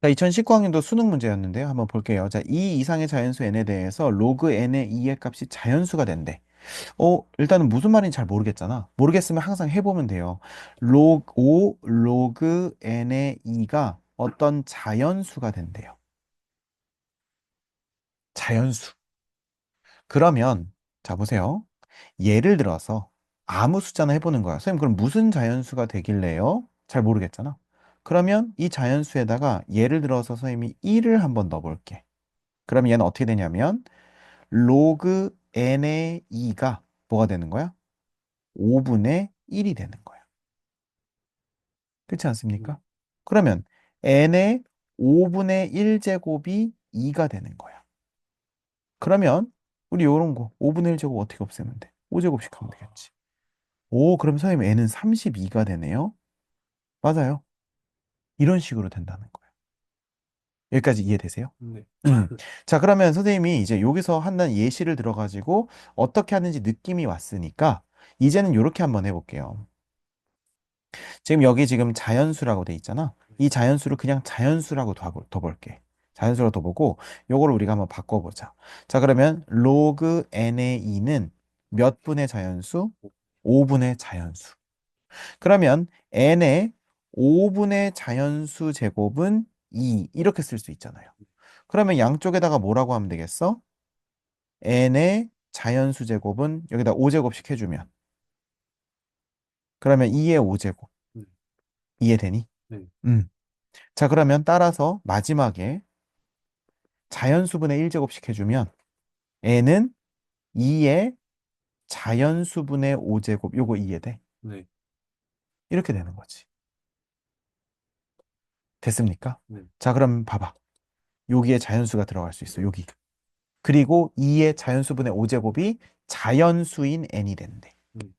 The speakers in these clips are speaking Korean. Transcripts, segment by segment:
자, 2019학년도 수능 문제였는데요. 한번 볼게요. 자, 이 이상의 자연수 n에 대해서 로그 n의 2의 값이 자연수가 된대. 어, 일단은 무슨 말인지 잘 모르겠잖아. 모르겠으면 항상 해보면 돼요. 로그 5 로그 n의 2가 어떤 자연수가 된대요. 자연수. 그러면 자 보세요. 예를 들어서 아무 숫자나 해보는 거야. 선생님 그럼 무슨 자연수가 되길래요? 잘 모르겠잖아. 그러면 이 자연수에다가 예를 들어서 선생님이 1을 한번 넣어볼게. 그러면 얘는 어떻게 되냐면 로그 n의 2가 뭐가 되는 거야? 5분의 1이 되는 거야. 그렇지 않습니까? 그러면 n의 5분의 1제곱이 2가 되는 거야. 그러면 우리 요런 거 5분의 1제곱 어떻게 없애면 돼? 5제곱씩 하면 되겠지. 오, 그럼 선생님 n은 32가 되네요. 맞아요. 이런 식으로 된다는 거예요. 여기까지 이해되세요? 네. 음. 자, 그러면 선생님이 이제 여기서 한다는 예시를 들어가지고 어떻게 하는지 느낌이 왔으니까 이제는 이렇게 한번 해볼게요. 지금 여기 지금 자연수라고 돼 있잖아. 이 자연수를 그냥 자연수라고 둬- 둬볼게. 자연수라고 둬보고 요거를 우리가 한번 바꿔보자. 자, 그러면 로그 n의 2는 몇 분의 자연수? 5분의 자연수. 그러면 n의 5분의 자연수 제곱은 2 이렇게 쓸 수 있잖아요. 그러면 양쪽에다가 뭐라고 하면 되겠어? n의 자연수 제곱은 여기다 5제곱씩 해주면 그러면 2의 5제곱 네. 이해되니? 네. 음. 자 그러면 따라서 마지막에 자연수분의 1제곱씩 해주면 n은 2의 자연수분의 5제곱 요거 이해돼? 네. 이렇게 되는 거지. 됐습니까? 네. 자 그럼 봐봐. 여기에 자연수가 들어갈 수 있어. 여기. 그리고 2의 자연수분의 5제곱이 자연수인 n이 된대. 음.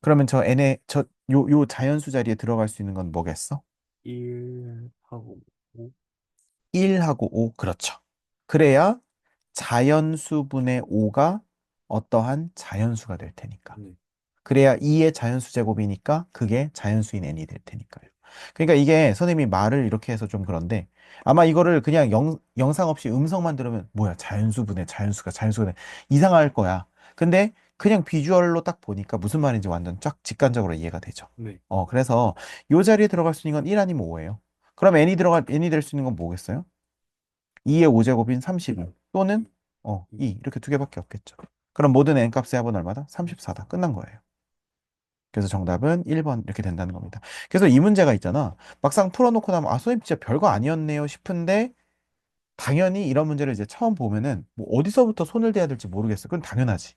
그러면 저 n의 저 요 요 자연수 자리에 들어갈 수 있는 건 뭐겠어? 1하고 5. 1하고 5. 그렇죠. 그래야 자연수분의 5가 어떠한 자연수가 될 테니까. 네. 그래야 2의 자연수 제곱이니까 그게 자연수인 n이 될 테니까요. 그러니까 이게 선생님이 말을 이렇게 해서 좀 그런데 아마 이거를 그냥 영, 영상 없이 음성만 들으면 뭐야 자연수분의 자연수가 돼. 이상할 거야. 근데 그냥 비주얼로 딱 보니까 무슨 말인지 완전 쫙 직관적으로 이해가 되죠. 네. 어, 그래서 요 자리에 들어갈 수 있는 건 1 아니면 5예요. 그럼 n이 들어갈 n이 될 수 있는 건 뭐겠어요? 2의 5제곱인 32 또는 어, 2 이렇게 두 개밖에 없겠죠. 그럼 모든 n 값의 합은 얼마다? 34다. 끝난 거예요. 그래서 정답은 1번 이렇게 된다는 겁니다. 그래서 이 문제가 있잖아. 막상 풀어놓고 나면 아, 선생님 진짜 별거 아니었네요 싶은데 당연히 이런 문제를 이제 처음 보면은 뭐 어디서부터 손을 대야 될지 모르겠어. 그건 당연하지.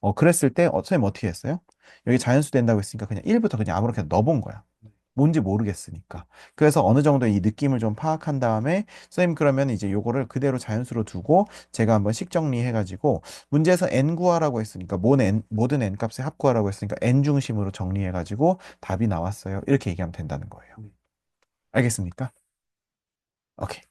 어, 그랬을 때 어, 선생님 어떻게 했어요? 여기 자연수 된다고 했으니까 그냥 1부터 그냥 아무렇게나 넣어본 거야. 뭔지 모르겠으니까. 그래서 어느 정도 이 느낌을 좀 파악한 다음에 선생님 그러면 이제 요거를 그대로 자연수로 두고 제가 한번 식 정리 해가지고 문제에서 n 구하라고 했으니까 모든 n, 모든 n 값의 합 구하라고 했으니까 n 중심으로 정리해가지고 답이 나왔어요. 이렇게 얘기하면 된다는 거예요. 네. 알겠습니까? 오케이.